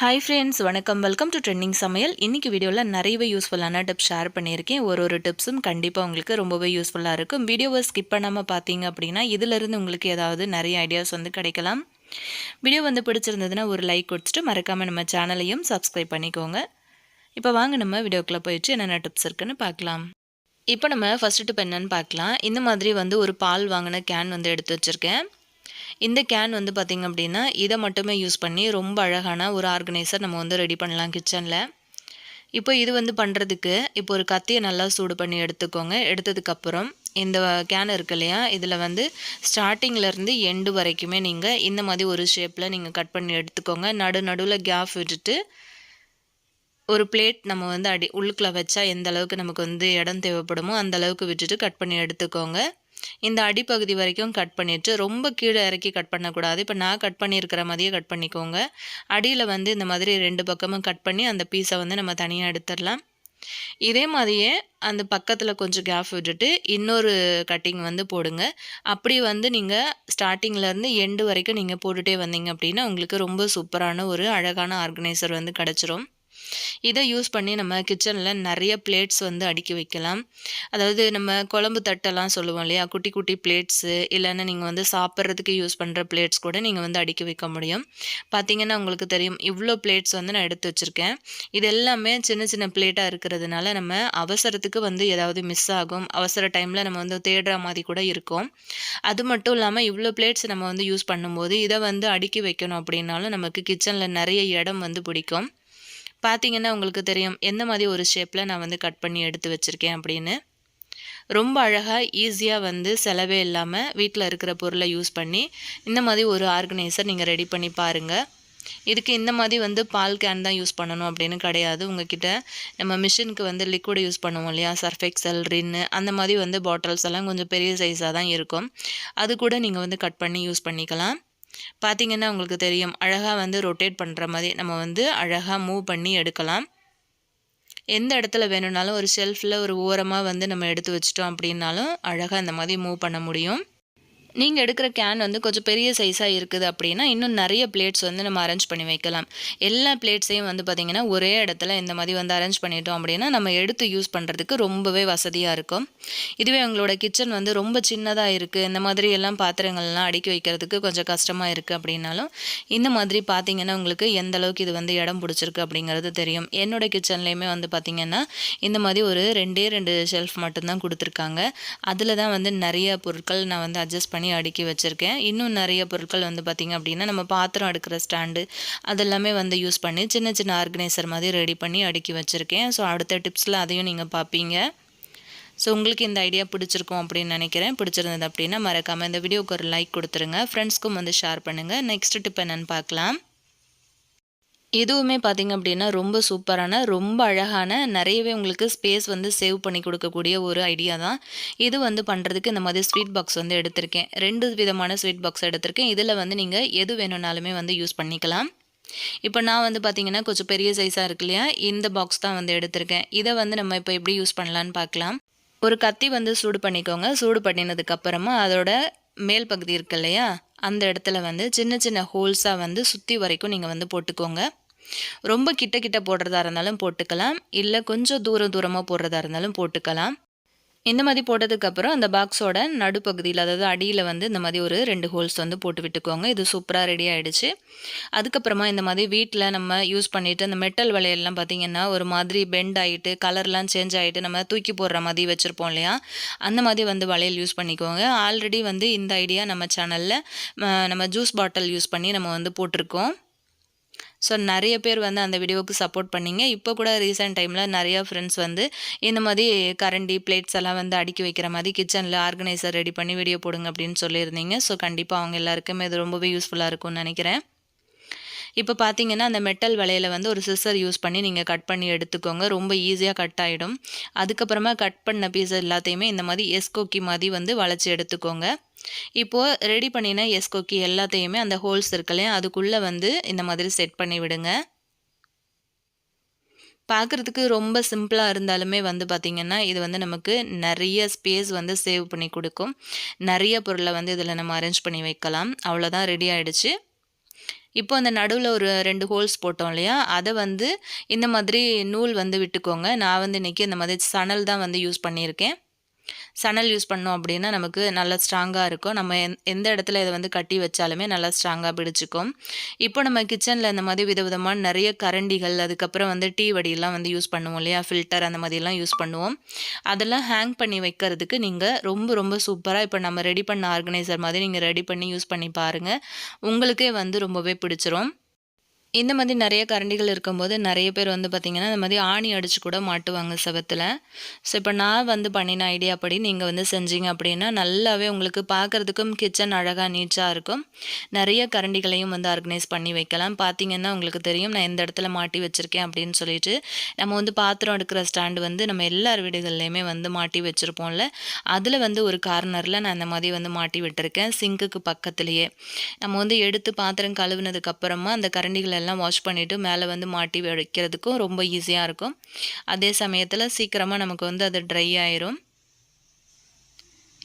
Hi friends வணக்கம். Welcome to trending சமையல். இன்றைக்கி வீடியோவில் நிறையவே யூஸ்ஃபுல்லான டிப்ஸ் ஷேர் பண்ணியிருக்கேன். ஒரு ஒரு டிப்ஸும் கண்டிப்பாக உங்களுக்கு ரொம்பவே யூஸ்ஃபுல்லாக இருக்கும். வீடியோவை ஸ்கிப் பண்ணாமல் பார்த்தீங்க அப்படின்னா இதிலிருந்து உங்களுக்கு ஏதாவது நிறைய ஐடியாஸ் வந்து கிடைக்கலாம். வீடியோ வந்து பிடிச்சிருந்ததுன்னா ஒரு லைக் கொடுத்துட்டு மறக்காமல் நம்ம சேனலையும் சப்ஸ்கிரைப் பண்ணிக்கோங்க. இப்போ வாங்க நம்ம வீடியோக்குள்ளே போயிடுச்சு என்னென்ன டிப்ஸ் இருக்குன்னு பார்க்கலாம். இப்போ நம்ம ஃபஸ்ட்டு டிப் என்னென்னு பார்க்கலாம். இந்த மாதிரி வந்து ஒரு பால் வாங்கின கேன் வந்து எடுத்து வச்சுருக்கேன். இந்த கேன் வந்து பார்த்திங்க அப்படின்னா இதை மட்டுமே யூஸ் பண்ணி ரொம்ப அழகான ஒரு ஆர்கனைசர் நம்ம வந்து ரெடி பண்ணலாம் கிச்சனில் இப்போ இது வந்து பண்ணுறதுக்கு இப்போ ஒரு கத்தியை நல்லா சூடு பண்ணி எடுத்துக்கோங்க. எடுத்ததுக்கப்புறம் இந்த கேன் இருக்கு இல்லையா இதில் வந்து ஸ்டார்டிங்லேருந்து எண்டு வரைக்குமே நீங்கள் இந்த மாதிரி ஒரு ஷேப்பில் நீங்கள் கட் பண்ணி எடுத்துக்கோங்க. நடு நடுவில் கேப் விட்டுட்டு ஒரு பிளேட் நம்ம வந்து அடி உள்ளுக்குள்ளே வச்சா எந்த அளவுக்கு நமக்கு வந்து இடம் தேவைப்படுமோ அந்த அளவுக்கு விட்டுட்டு கட் பண்ணி எடுத்துக்கோங்க. இந்த அடிப்பகுதி வரைக்கும் கட் பண்ணிவிட்டு ரொம்ப கீழே இறக்கி கட் பண்ணக்கூடாது. இப்போ நான் கட் பண்ணியிருக்கிற மாதிரியே கட் பண்ணிக்கோங்க. அடியில் வந்து இந்த மாதிரி ரெண்டு பக்கமும் கட் பண்ணி அந்த பீஸை வந்து நம்ம தனியாக எடுத்துடலாம். இதே மாதிரியே அந்த பக்கத்தில் கொஞ்சம் கேப் விட்டுட்டு இன்னொரு கட்டிங் வந்து போடுங்க. அப்படி வந்து நீங்கள் ஸ்டார்டிங்லேருந்து எண்டு வரைக்கும் நீங்கள் போட்டுகிட்டே வந்தீங்க அப்படின்னா உங்களுக்கு ரொம்ப சூப்பரான ஒரு அழகான ஆர்கனைசர் வந்து கிடச்சிரும். இதை யூஸ் பண்ணி நம்ம கிச்சனில் நிறைய பிளேட்ஸ் வந்து அடுக்கி வைக்கலாம். அதாவது நம்ம குழம்பு தட்டெல்லாம் சொல்லுவோம் இல்லையா? குட்டி குட்டி பிளேட்ஸு இல்லைன்னா நீங்கள் வந்து சாப்பிட்றதுக்கு யூஸ் பண்ணுற பிளேட்ஸ் கூட நீங்கள் வந்து அடுக்கி வைக்க முடியும். பார்த்தீங்கன்னா உங்களுக்கு தெரியும் இவ்வளோ பிளேட்ஸ் வந்து நான் எடுத்து வச்சுருக்கேன். இது எல்லாமே சின்ன சின்ன பிளேட்டாக இருக்கிறதுனால நம்ம அவசரத்துக்கு வந்து ஏதாவது மிஸ் ஆகும். அவசர டைமில் நம்ம வந்து தேடுற மாதிரி கூட இருக்கும். அது மட்டும் இல்லாமல் இவ்வளோ பிளேட்ஸ் நம்ம வந்து யூஸ் பண்ணும்போது இதை வந்து அடுக்கி வைக்கணும் அப்படின்னாலும் நமக்கு கிச்சனில் நிறைய இடம் வந்து பிடிக்கும். பார்த்தீங்கன்னா உங்களுக்கு தெரியும் எந்த மாதிரி ஒரு ஷேப்பில் நான் வந்து கட் பண்ணி எடுத்து வச்சுருக்கேன் அப்படின்னு. ரொம்ப அழகாக ஈஸியாக வந்து செலவே இல்லாமல் வீட்டில் இருக்கிற பொருளை யூஸ் பண்ணி இந்த மாதிரி ஒரு ஆர்கனைசர் நீங்கள் ரெடி பண்ணி பாருங்கள் இதுக்கு இந்த மாதிரி வந்து பால் கேன் தான் யூஸ் பண்ணணும் அப்படின்னு கிடையாது. உங்ககிட்ட நம்ம மிஷினுக்கு வந்து லிக்விட் யூஸ் பண்ணுவோம் இல்லையா? சர்ஃபெக்சல் ரின்னு அந்த மாதிரி வந்து பாட்டில்ஸ் எல்லாம் கொஞ்சம் பெரிய சைஸாக தான் இருக்கும். அது கூட நீங்கள் வந்து கட் பண்ணி யூஸ் பண்ணிக்கலாம். பார்த்திங்கன்னா உங்களுக்கு தெரியும் அழகாக வந்து ரொட்டேட் பண்ணுற மாதிரி நம்ம வந்து அழகாக மூவ் பண்ணி எடுக்கலாம். எந்த இடத்துல வேணும்னாலும் ஒரு ஷெல்ஃபில் ஒரு ஓரமாக வந்து நம்ம எடுத்து வச்சிட்டோம் அப்படின்னாலும் அழகாக இந்த மாதிரி மூவ் பண்ண முடியும். நீங்கள் எடுக்கிற கேன் வந்து கொஞ்சம் பெரிய சைஸாக இருக்குது அப்படின்னா இன்னும் நிறைய பிளேட்ஸ் வந்து நம்ம அரேஞ்ச் பண்ணி வைக்கலாம். எல்லா பிளேட்ஸையும் வந்து பார்த்திங்கன்னா ஒரே இடத்துல இந்த மாதிரி வந்து அரேஞ்ச் பண்ணிட்டோம் அப்படின்னா நம்ம எடுத்து யூஸ் பண்ணுறதுக்கு ரொம்பவே வசதியாக இருக்கும். இதுவே உங்களோட கிச்சன் வந்து ரொம்ப சின்னதாக இருக்குது இந்த மாதிரி எல்லாம் பாத்திரங்கள்லாம் அடுக்கி வைக்கிறதுக்கு கொஞ்சம் கஷ்டமாக இருக்குது அப்படின்னாலும் இந்த மாதிரி பார்த்திங்கன்னா உங்களுக்கு எந்த அளவுக்கு இது வந்து இடம் பிடிச்சிருக்கு அப்படிங்கிறது தெரியும். என்னோடய கிச்சன்லேயுமே வந்து பார்த்திங்கன்னா இந்த மாதிரி ஒரு ரெண்டே ரெண்டு ஷெல்ஃப் மட்டும்தான் கொடுத்துருக்காங்க. அதில் தான் வந்து நிறைய பொருட்கள் நான் வந்து அட்ஜஸ்ட் பண்ணி அடுக்கி வச்சுருக்கேன். இன்னும் நிறைய பொருட்கள் வந்து பார்த்திங்க அப்படின்னா நம்ம பாத்திரம் அடுக்கிற ஸ்டாண்டு அதெல்லாமே வந்து யூஸ் பண்ணி சின்ன சின்ன ஆர்கனைசர் மாதிரி ரெடி பண்ணி அடுக்கி வச்சுருக்கேன். ஸோ அடுத்த டிப்ஸில் அதையும் நீங்கள் பார்ப்பீங்க ஸோ உங்களுக்கு இந்த ஐடியா பிடிச்சிருக்கும் அப்படின்னு நினைக்கிறேன். பிடிச்சிருந்தது அப்படின்னா மறக்காமல் இந்த வீடியோக்கு ஒரு லைக் கொடுத்துருங்க. ஃப்ரெண்ட்ஸ்க்கும் வந்து ஷேர் பண்ணுங்கள் நெக்ஸ்ட் டிப் என்னென்னு பார்க்கலாம் இதுவுமே பார்த்திங்க அப்படின்னா ரொம்ப சூப்பரான ரொம்ப அழகான நிறையவே உங்களுக்கு ஸ்பேஸ் வந்து சேவ் பண்ணி கொடுக்கக்கூடிய ஒரு ஐடியா தான். இது வந்து பண்ணுறதுக்கு இந்த மாதிரி ஸ்வீட் பாக்ஸ் வந்து எடுத்திருக்கேன். ரெண்டு விதமான ஸ்வீட் பாக்ஸ் எடுத்திருக்கேன். இதில் வந்து நீங்கள் எது வேணும்னாலுமே வந்து யூஸ் பண்ணிக்கலாம். இப்போ நான் வந்து பார்த்திங்கன்னா கொஞ்சம் பெரிய சைஸாக இருக்கு இல்லையா? இந்த பாக்ஸ் தான் வந்து எடுத்திருக்கேன். இதை வந்து நம்ம இப்போ எப்படி யூஸ் பண்ணலான்னு பார்க்கலாம். ஒரு கத்தி வந்து சூடு பண்ணிக்கோங்க. சூடு பண்ணினதுக்கப்புறமா அதோட மேல் பகுதி இருக்கு இல்லையா? அந்த இடத்துல வந்து சின்ன சின்ன ஹோல்ஸாக வந்து சுற்றி வரைக்கும் நீங்கள் வந்து போட்டுக்கோங்க. ரொம்ப கிட்ட கிட்ட போடுறதா இருந்தாலும் போட்டுக்கலாம். இல்லை கொஞ்சம் தூரம் தூரமாக போடுறதா இருந்தாலும் போட்டுக்கலாம். இந்த மாதிரி போட்டதுக்கப்புறம் அந்த பாக்ஸோட நடுப்பகுதியில் அதாவது அடியில் வந்து இந்த மாதிரி ஒரு ரெண்டு ஹோல்ஸ் வந்து போட்டு விட்டுக்கோங்க. இது சூப்பராக ரெடி ஆகிடுச்சு அதுக்கப்புறமா இந்த மாதிரி வீட்டில் நம்ம யூஸ் பண்ணிவிட்டு அந்த மெட்டல் வளையல்லாம் பார்த்திங்கன்னா ஒரு மாதிரி பெண்ட் ஆகிட்டு கலர்லாம் சேஞ்ச் ஆகிட்டு நம்ம தூக்கி போடுற மாதிரி வச்சுருப்போம் இல்லையா? அந்த மாதிரி வந்து வளையல் யூஸ் பண்ணிக்கோங்க. ஆல்ரெடி வந்து இந்த ஐடியா நம்ம சேனலில் நம்ம ஜூஸ் பாட்டில் யூஸ் பண்ணி நம்ம வந்து போட்டிருக்கோம். ஸோ நிறைய பேர் வந்து அந்த வீடியோவுக்கு சப்போர்ட் பண்ணிங்க. இப்போ கூட ரீசெண்ட் டைமில் நிறையா ஃப்ரெண்ட்ஸ் வந்து இந்த மாதிரி கரண்டி பிளேட்ஸ் எல்லாம் வந்து அடுக்கி வைக்கிற மாதிரி கிச்சனில் ஆர்கனைசர் ரெடி பண்ணி வீடியோ போடுங்க அப்படின்னு சொல்லியிருந்தீங்க. ஸோ கண்டிப்பாக அவங்க எல்லாருக்குமே இது ரொம்பவே யூஸ்ஃபுல்லாக இருக்கும்னு நினைக்கிறேன். இப்போ பார்த்தீங்கன்னா அந்த மெட்டல் வலையில் வந்து ஒரு சிஸ்ஸர் யூஸ் பண்ணி நீங்கள் கட் பண்ணி எடுத்துக்கோங்க. ரொம்ப ஈஸியாக கட் ஆகிடும் அதுக்கப்புறமா கட் பண்ண பீஸ் எல்லாத்தையுமே இந்த மாதிரி எஸ்கோக்கி மாதிரி வந்து வளைச்சி எடுத்துக்கோங்க. இப்போது ரெடி பண்ணின எஸ்கோக்கி எல்லாத்தையுமே அந்த ஹோல்ஸ் இருக்கலையும் அதுக்குள்ளே வந்து இந்த மாதிரி செட் பண்ணி விடுங்க. பார்க்குறதுக்கு ரொம்ப சிம்பிளாக இருந்தாலுமே வந்து பார்த்திங்கன்னா இது வந்து நமக்கு நிறைய ஸ்பேஸ் வந்து சேவ் பண்ணி கொடுக்கும். நிறைய பொருளை வந்து இதில் நம்ம அரேஞ்ச் பண்ணி வைக்கலாம். அவ்வளோதான் ரெடி ஆகிடுச்சு இப்போ அந்த நடுவில் ஒரு ரெண்டு ஹோல்ஸ் போட்டோம் இல்லையா? அதை வந்து இந்த மாதிரி நூல் வந்து விட்டுக்கோங்க. நான் வந்து இன்றைக்கி இந்த மாதிரி சணல் தான் வந்து யூஸ் பண்ணியிருக்கேன். சணல் யூஸ் பண்ணோம் அப்படின்னா நமக்கு நல்லா ஸ்ட்ராங்காக இருக்கும். நம்ம எந்த இடத்துல இதை வந்து கட்டி வச்சாலுமே நல்லா ஸ்ட்ராங்காக பிடிச்சிக்கும். இப்போ நம்ம கிச்சனில் இந்த மாதிரி விதவிதமான நிறைய கரண்டிகள் அதுக்கப்புறம் வந்து டீ வடியெல்லாம் வந்து யூஸ் பண்ணுவோம் இல்லையா? ஃபில்டர் அந்த மாதிரிலாம் யூஸ் பண்ணுவோம். அதெல்லாம் ஹேங் பண்ணி வைக்கிறதுக்கு நீங்கள் ரொம்ப ரொம்ப சூப்பராக இப்போ நம்ம ரெடி பண்ண ஆர்கனைசர் மாதிரி நீங்கள் ரெடி பண்ணி யூஸ் பண்ணி பாருங்கள் உங்களுக்கே வந்து ரொம்பவே பிடிச்சிரும். இந்த மாதிரி நிறைய கரண்டிகள் இருக்கும்போது நிறைய பேர் வந்து பார்த்திங்கன்னா இந்த மாதிரி ஆணி அடித்து கூட மாட்டுவாங்க செவத்தில். ஸோ இப்போ நான் வந்து பண்ணின ஐடியா படி நீங்கள் வந்து செஞ்சீங்க அப்படின்னா நல்லாவே உங்களுக்கு பார்க்குறதுக்கும் கிச்சன் அழகாக நீட்டாக இருக்கும். நிறைய கரண்டிகளையும் வந்து ஆர்கனைஸ் பண்ணி வைக்கலாம். பார்த்திங்கன்னா உங்களுக்கு தெரியும் நான் எந்த இடத்துல மாட்டி வச்சுருக்கேன் அப்படின்னு சொல்லிட்டு நம்ம வந்து பாத்திரம் எடுக்கிற ஸ்டாண்டு வந்து நம்ம எல்லார் வீடுகள்லையுமே வந்து மாட்டி வச்சுருப்போம்ல. அதில் வந்து ஒரு கார்னரில் நான் அந்த மாதிரி வந்து மாட்டி விட்டுருக்கேன். சிங்க்குக்கு பக்கத்துலேயே. நம்ம வந்து எடுத்து பாத்திரம் கழுவுனதுக்கப்புறமா அந்த கரண்டிகளை எல்லாம் வாஷ் பண்ணிவிட்டு மேலே வந்து மாட்டி வைக்கிறதுக்கும் ரொம்ப ஈஸியாக இருக்கும். அதே சமயத்தில் சீக்கிரமாக நமக்கு வந்து அது ட்ரை ஆயிரும்.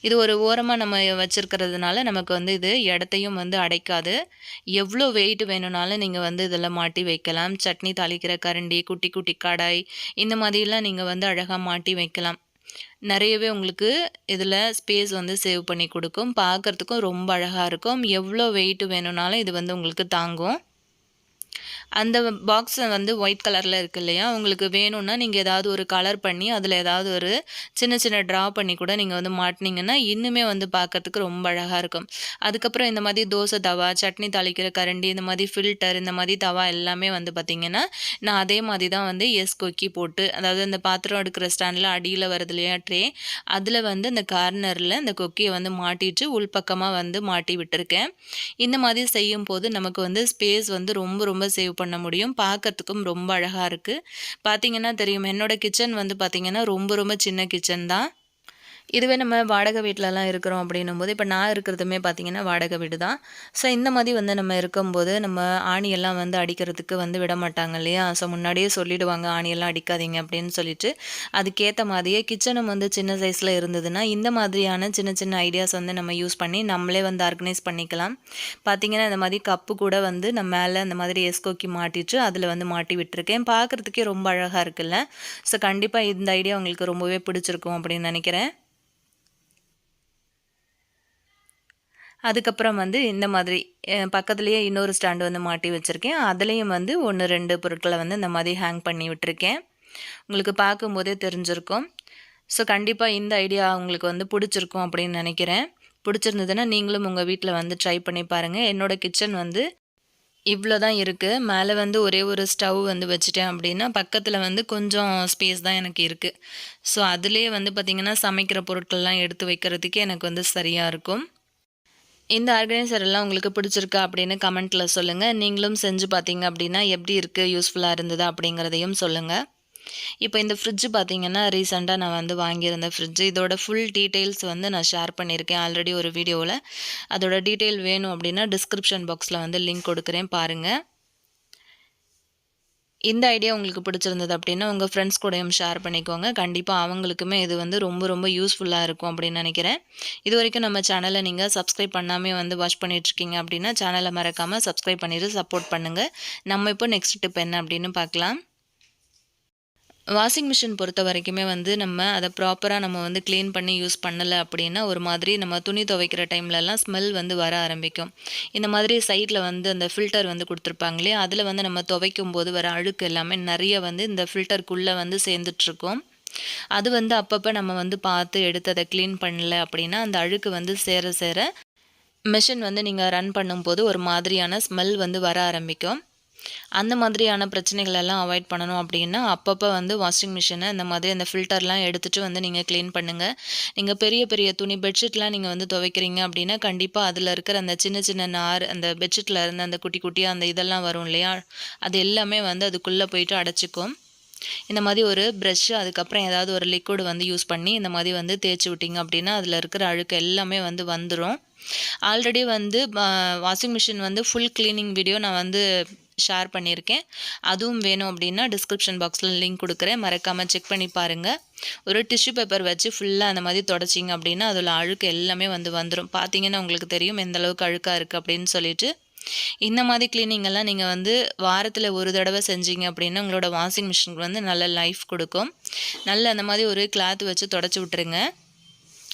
இது ஒரு ஓரமாக நம்ம வச்சுருக்கிறதுனால நமக்கு வந்து இது இடத்தையும் வந்து அடைக்காது. எவ்வளோ வெயிட் வேணும்னாலும் நீங்கள் வந்து இதில் மாட்டி வைக்கலாம். சட்னி தாளிக்கிற கரண்டி குட்டி குட்டி கடாய் இந்த மாதிரிலாம் நீங்கள் வந்து அழகாக மாட்டி வைக்கலாம். நிறையவே உங்களுக்கு இதில் ஸ்பேஸ் வந்து சேவ் பண்ணி கொடுக்கும். பார்க்குறதுக்கும் ரொம்ப அழகாக இருக்கும். எவ்வளோ வெயிட் வேணும்னாலும் இது வந்து உங்களுக்கு தாங்கும். அந்த பாக்ஸ் வந்து ஒயிட் கலரில் இருக்கு இல்லையா? உங்களுக்கு வேணும்னா நீங்கள் ஏதாவது ஒரு கலர் பண்ணி அதில் ஏதாவது ஒரு சின்ன சின்ன ட்ரா பண்ணி கூட நீங்கள் வந்து மாட்டினீங்கன்னா இன்னுமே வந்து பார்க்கறதுக்கு ரொம்ப அழகாக இருக்கும். அதுக்கப்புறம் இந்த மாதிரி தோசை தவா சட்னி தாளிக்கிற கரண்டி இந்த மாதிரி ஃபில்டர் இந்த மாதிரி தவா எல்லாமே வந்து பார்த்திங்கன்னா நான் அதே மாதிரி தான் வந்து எஸ் கொக்கி போட்டு அதாவது அந்த பாத்திரம் எடுக்கிற ஸ்டாண்டில் அடியில் வருது இல்லையா ட்ரே அதில் வந்து இந்த கார்னரில் இந்த கொக்கியை வந்து மாட்டிட்டு உள்பக்கமாக வந்து மாட்டி விட்டுருக்கேன். இந்த மாதிரி செய்யும் போது நமக்கு வந்து ஸ்பேஸ் வந்து ரொம்ப ரொம்ப சேவ் பண்ண முடியும். பார்க்கறதுக்கும் ரொம்ப அழகாக இருக்குது பார்த்தீங்கன்னா தெரியும். என்னோடய கிச்சன் வந்து பார்த்திங்கன்னா ரொம்ப ரொம்ப சின்ன கிச்சன் தான். இதுவே நம்ம வாடகை வீட்டிலலாம் இருக்கிறோம் அப்படின்னும் போது இப்போ நான் இருக்கிறதுமே பார்த்திங்கன்னா வாடகை வீடு தான். ஸோ இந்த மாதிரி வந்து நம்ம இருக்கும்போது நம்ம ஆணியெல்லாம் வந்து அடிக்கிறதுக்கு வந்து விட மாட்டாங்க இல்லையா? ஸோ முன்னாடியே சொல்லிவிடுவாங்க ஆணியெல்லாம் அடிக்காதீங்க அப்படின்னு சொல்லிட்டு அதுக்கேற்ற மாதிரியே கிச்சனும் வந்து சின்ன சைஸில் இருந்ததுன்னா இந்த மாதிரியான சின்ன சின்ன ஐடியாஸ் வந்து நம்ம யூஸ் பண்ணி நம்மளே வந்து ஆர்கனைஸ் பண்ணிக்கலாம். பார்த்திங்கன்னா இந்த மாதிரி கப்பு கூட வந்து நம்ம மேலே இந்த மாதிரி எஸ்கோக்கி மாட்டிட்டு அதில் வந்து மாட்டி விட்டுருக்கேன். பார்க்குறதுக்கே ரொம்ப அழகாக இருக்குல்ல? ஸோ கண்டிப்பாக இந்த ஐடியா உங்களுக்கு ரொம்பவே பிடிச்சிருக்கும் அப்படின்னு நினைக்கிறேன். அதுக்கப்புறம் வந்து இந்த மாதிரி பக்கத்துலேயே இன்னொரு ஸ்டாண்டு வந்து மாட்டி வச்சுருக்கேன். அதுலேயும் வந்து ஒன்று ரெண்டு பொருட்களை வந்து இந்த மாதிரி ஹேங் பண்ணி விட்டுருக்கேன். உங்களுக்கு பார்க்கும்போதே தெரிஞ்சிருக்கும். ஸோ கண்டிப்பாக இந்த ஐடியா உங்களுக்கு வந்து பிடிச்சிருக்கும் அப்படின்னு நினைக்கிறேன். பிடிச்சிருந்ததுன்னா நீங்களும் உங்கள் வீட்டில் வந்து ட்ரை பண்ணி பாருங்கள் என்னோடய கிச்சன் வந்து இவ்வளோ தான் இருக்குது மேலே வந்து ஒரே ஒரு ஸ்டவ் வந்து வச்சுட்டேன் அப்படின்னா பக்கத்தில் வந்து கொஞ்சம் ஸ்பேஸ் தான் எனக்கு இருக்குது ஸோ அதுலேயே வந்து பார்த்திங்கன்னா சமைக்கிற பொருட்கள்லாம் எடுத்து வைக்கிறதுக்கு எனக்கு வந்து சரியாக இருக்கும். இந்த ஆர்கனைசர் எல்லாம் உங்களுக்கு பிடிச்சிருக்கா அப்படின்னு கமெண்ட்டில் சொல்லுங்கள் நீங்களும் செஞ்சு பார்த்தீங்க அப்படின்னா எப்படி இருக்குது யூஸ்ஃபுல்லாக இருந்ததா அப்படிங்கிறதையும் சொல்லுங்கள் இப்போ இந்த ஃப்ரிட்ஜ் பார்த்தீங்கன்னா ரீசெண்டாக நான் வந்து வாங்கியிருந்த ஃப்ரிட்ஜ் இதோட ஃபுல் டீட்டெயில்ஸ் வந்து நான் ஷேர் பண்ணியிருக்கேன் ஆல்ரெடி ஒரு வீடியோவில் அதோட டீட்டெயில் வேணும் அப்படின்னா டிஸ்கிரிப்ஷன் பாக்ஸில் வந்து லிங்க் கொடுக்குறேன் பாருங்கள் இந்த ஐடியா உங்களுக்கு பிடிச்சிருந்தது அப்படின்னா உங்கள் ஃப்ரெண்ட்ஸ் கூடயும் ஷேர் பண்ணிக்கோங்க. கண்டிப்பாக அவங்களுக்குமே இது வந்து ரொம்ப ரொம்ப யூஸ்ஃபுல்லாக இருக்கும் அப்படின்னு நினைக்கிறேன். இது வரைக்கும் நம்ம சேனலை நீங்கள் சப்ஸ்கிரைப் பண்ணாமே வந்து வாட்ச் பண்ணிகிட்ருக்கீங்க அப்படின்னா சேனலை மறக்காமல் சப்ஸ்கிரைப் பண்ணிவிட்டு சப்போர்ட் பண்ணுங்கள் நம்ம இப்போ நெக்ஸ்ட் டிப் என்ன அப்படின்னு பார்க்கலாம். வாஷிங் மிஷின் பொறுத்த வரைக்குமே வந்து நம்ம அதை ப்ராப்பராக நம்ம வந்து க்ளீன் பண்ணி யூஸ் பண்ணலை அப்படின்னா ஒரு மாதிரி நம்ம துணி துவைக்கிற டைம்லலாம் ஸ்மெல் வந்து வர ஆரம்பிக்கும். இந்த மாதிரி சைடில் வந்து அந்த ஃபில்டர் வந்து கொடுத்துருப்பாங்களே அதில் வந்து நம்ம துவைக்கும் போது வர அழுக்கு எல்லாமே நிறைய வந்து இந்த ஃபில்டருக்குள்ளே வந்து சேர்ந்துட்ருக்கோம் அது வந்து அப்பப்போ நம்ம வந்து பார்த்து எடுத்து அதை க்ளீன் பண்ணல அப்படின்னா அந்த அழுக்கு வந்து சேர சேர மிஷின் வந்து நீங்கள் ரன் பண்ணும்போது ஒரு மாதிரியான ஸ்மெல் வந்து வர ஆரம்பிக்கும். அந்த மாதிரியான பிரச்சனைகள் எல்லாம் அவாய்ட் பண்ணணும் அப்படின்னா அப்பப்போ வந்து வாஷிங் மிஷினை இந்த மாதிரி அந்த ஃபில்டர்லாம் எடுத்துகிட்டு வந்து நீங்கள் க்ளீன் பண்ணுங்கள் நீங்கள் பெரிய பெரிய துணி பெட்ஷீட்லாம் நீங்கள் வந்து துவைக்கிறீங்க அப்படின்னா கண்டிப்பாக அதில் இருக்கிற அந்த சின்ன சின்ன நார் அந்த பெட்ஷீட்டில் இருந்த அந்த குட்டி குட்டியாக அந்த இதெல்லாம் வரும் இல்லையா? அது எல்லாமே வந்து அதுக்குள்ளே போயிட்டு அடைச்சிக்கும். இந்த மாதிரி ஒரு ப்ரெஷ்ஷு அதுக்கப்புறம் ஏதாவது ஒரு லிக்விட் வந்து யூஸ் பண்ணி இந்த மாதிரி வந்து தேய்ச்சி விட்டிங்க அப்படின்னா அதில் இருக்கிற அழுக்கு எல்லாமே வந்து வந்துடும் ஆல்ரெடி வந்து வாஷிங் மிஷின் வந்து ஃபுல் க்ளீனிங் வீடியோ நான் வந்து ஷேர் பண்ணியிருக்கேன் அதுவும் வேணும் அப்படின்னா டிஸ்கிரிப்ஷன் பாக்ஸில் லிங்க் கொடுக்குறேன். மறக்காமல் செக் பண்ணி பாருங்கள் ஒரு டிஷ்யூ பேப்பர் வச்சு ஃபுல்லாக அந்த மாதிரி தொடச்சிங்க அப்படின்னா அதில் அழுக்கு எல்லாமே வந்து வந்துடும் பார்த்தீங்கன்னா உங்களுக்கு தெரியும் எந்த அளவுக்கு அழுக்காக இருக்குது அப்படின்னு சொல்லிட்டு. இந்த மாதிரி cleaning எல்லாம் நீங்கள் வந்து வாரத்தில் ஒரு தடவை செஞ்சீங்க அப்படின்னா உங்களோட வாஷிங் மிஷினுக்கு வந்து நல்ல லைஃப் கொடுக்கும். நல்ல அந்த மாதிரி ஒரு கிளாத் வச்சு தொடச்சி விட்டுருங்க.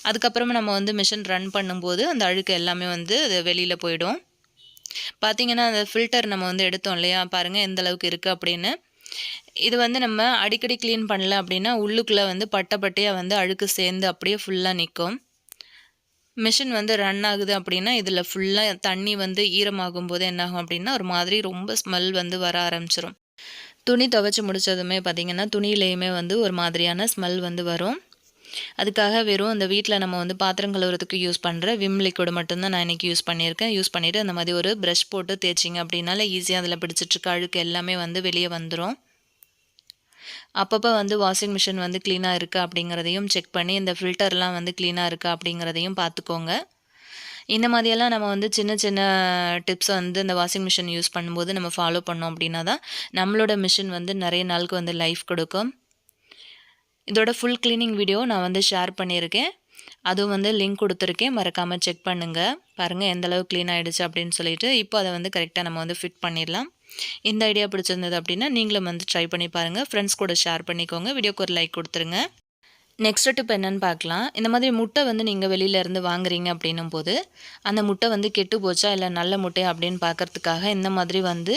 அதுக்கப்புறமா நம்ம வந்து மிஷின் ரன் பண்ணும்போது அந்த அழுக்கு எல்லாமே வந்து அது வெளியில் போயிடும். பார்த்தீங்கன்னா அந்த ஃபில்டர் நம்ம வந்து எடுத்தோம் இல்லையா? பாருங்கள் எந்த அளவுக்கு இருக்குது அப்படின்னு. இது வந்து நம்ம அடிக்கடி க்ளீன் பண்ணல அப்படின்னா உள்ளுக்குள்ளே வந்து பட்டை பட்டையாக வந்து அழுக்கு சேர்ந்து அப்படியே ஃபுல்லாக நிற்கும் மிஷின் வந்து ரன் ஆகுது அப்படின்னா இதில் ஃபுல்லாக தண்ணி வந்து ஈரமாகும் போது என்னாகும் அப்படின்னா ஒரு மாதிரி ரொம்ப ஸ்மெல் வந்து வர ஆரம்பிச்சிரும். துணி துவைச்சி முடிச்சதுமே பார்த்திங்கன்னா துணியிலையுமே வந்து ஒரு மாதிரியான ஸ்மெல் வந்து வரும். அதுக்காக வெறும் அந்த வீட்டில் நம்ம வந்து பாத்திரம் கழுவுறதுக்கு யூஸ் பண்ணுற விம் லிக்விட் மட்டும்தான் நான் இன்றைக்கி யூஸ் பண்ணியிருக்கேன். யூஸ் பண்ணிவிட்டு அந்த மாதிரி ஒரு ப்ரஷ் போட்டு தேய்ச்சிங்க அப்படின்னால ஈஸியாக அதில் பிடிச்சிட்ருக்க. அழுக்கு எல்லாமே வந்து வெளியே வந்துடும் அப்பப்போ வந்து வாஷிங் மிஷின் வந்து க்ளீனாக இருக்கா அப்படிங்கிறதையும் செக் பண்ணி இந்த ஃபில்டர்லாம் வந்து க்ளீனாக இருக்கா அப்படிங்கிறதையும் பார்த்துக்கோங்க இந்த மாதிரியெல்லாம் நம்ம வந்து சின்ன சின்ன டிப்ஸ் வந்து இந்த வாஷிங் மிஷின் யூஸ் பண்ணும்போது நம்ம ஃபாலோ பண்ணோம் அப்படின்னா தான் நம்மளோட மிஷின் வந்து நிறைய நாளுக்கு வந்து லைஃப் கொடுக்கும். இதோட ஃபுல் க்ளீனிங் வீடியோ நான் வந்து ஷேர் பண்ணியிருக்கேன். அதுவும் வந்து லிங்க் கொடுத்துருக்கேன். மறக்காமல் செக் பண்ணுங்கள் பாருங்கள் எந்தளவு க்ளீன் ஆகிடுச்சு அப்படின்னு சொல்லிட்டு இப்போ அதை வந்து கரெக்டாக நம்ம வந்து ஃபிட் பண்ணிடலாம். இந்த ஐடியா பிடிச்சிருந்தது அப்படின்னா நீங்களும் வந்து ட்ரை பண்ணி பாருங்கள் ஃப்ரெண்ட்ஸ் கூட ஷேர் பண்ணிக்கோங்க. வீடியோக்கு ஒரு லைக் கொடுத்துருங்க. நெக்ஸ்ட் டிப் என்னென்னு பார்க்கலாம். இந்த மாதிரி முட்டை வந்து நீங்கள் வெளியிலேருந்து வாங்குறீங்க அப்படின்னும் போது அந்த முட்டை வந்து கெட்டு போச்சா இல்லை நல்ல முட்டை அப்படின்னு பார்க்கறதுக்காக இந்த மாதிரி வந்து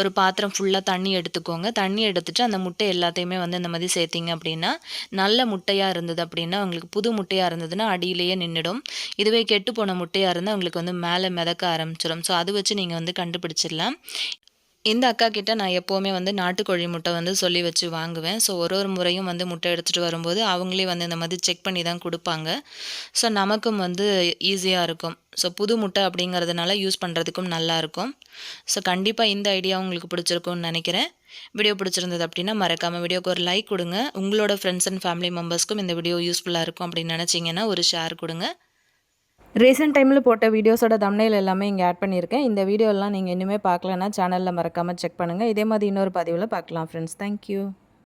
ஒரு பாத்திரம் ஃபுல்லாக தண்ணி எடுத்துக்கோங்க. தண்ணி எடுத்துட்டு அந்த முட்டை எல்லாத்தையுமே வந்து இந்த மாதிரி சேர்த்திங்க அப்படின்னா நல்ல முட்டையாக இருந்தது அப்படின்னா உங்களுக்கு புது முட்டையாக இருந்ததுன்னா அடியிலேயே நின்றுடும் இதுவே கெட்டு போன முட்டையாக இருந்தால் உங்களுக்கு வந்து மேலே மிதக்க ஆரம்பிச்சிடும் ஸோ அது வச்சு நீங்கள் வந்து கண்டுபிடிச்சிடலாம். இந்த அக்கா கிட்ட நான் எப்போவுமே வந்து நாட்டுக்கோழி முட்டை வந்து சொல்லி வச்சு வாங்குவேன். ஸோ ஒரு ஒரு முறையும் வந்து முட்டை எடுத்துகிட்டு வரும்போது அவங்களே வந்து இந்த மாதிரி செக் பண்ணி தான் கொடுப்பாங்க. ஸோ நமக்கும் வந்து ஈஸியாக இருக்கும். ஸோ புது முட்டை அப்படிங்கிறதுனால யூஸ் பண்ணுறதுக்கும் நல்லாயிருக்கும் ஸோ கண்டிப்பாக இந்த ஐடியா உங்களுக்கு பிடிச்சிருக்கும்னு நினைக்கிறேன். வீடியோ பிடிச்சிருந்தது அப்படின்னா மறக்காமல் வீடியோக்கு ஒரு லைக் கொடுங்க. உங்களோட ஃப்ரெண்ட்ஸ் அண்ட் ஃபேமிலி மெம்பர்ஸ்க்கும் இந்த வீடியோ யூஸ்ஃபுல்லாக இருக்கும் அப்படின்னு நினச்சிங்கன்னா ஒரு ஷேர் கொடுங்க. ரீசெண்ட் டைமில் போட்ட வீடியோஸோட தம்னையில் எல்லாமே இங்கே ஆட் பண்ணியிருக்கேன். இந்த வீடியோலாம் நீங்கள் இன்னுமே பார்க்கலன்னா சேனலில் மறக்காமல் செக் பண்ணுங்கள் இதே மாதிரி இன்னொரு பதிவில் பார்க்கலாம் ஃப்ரெண்ட்ஸ் தேங்க்யூ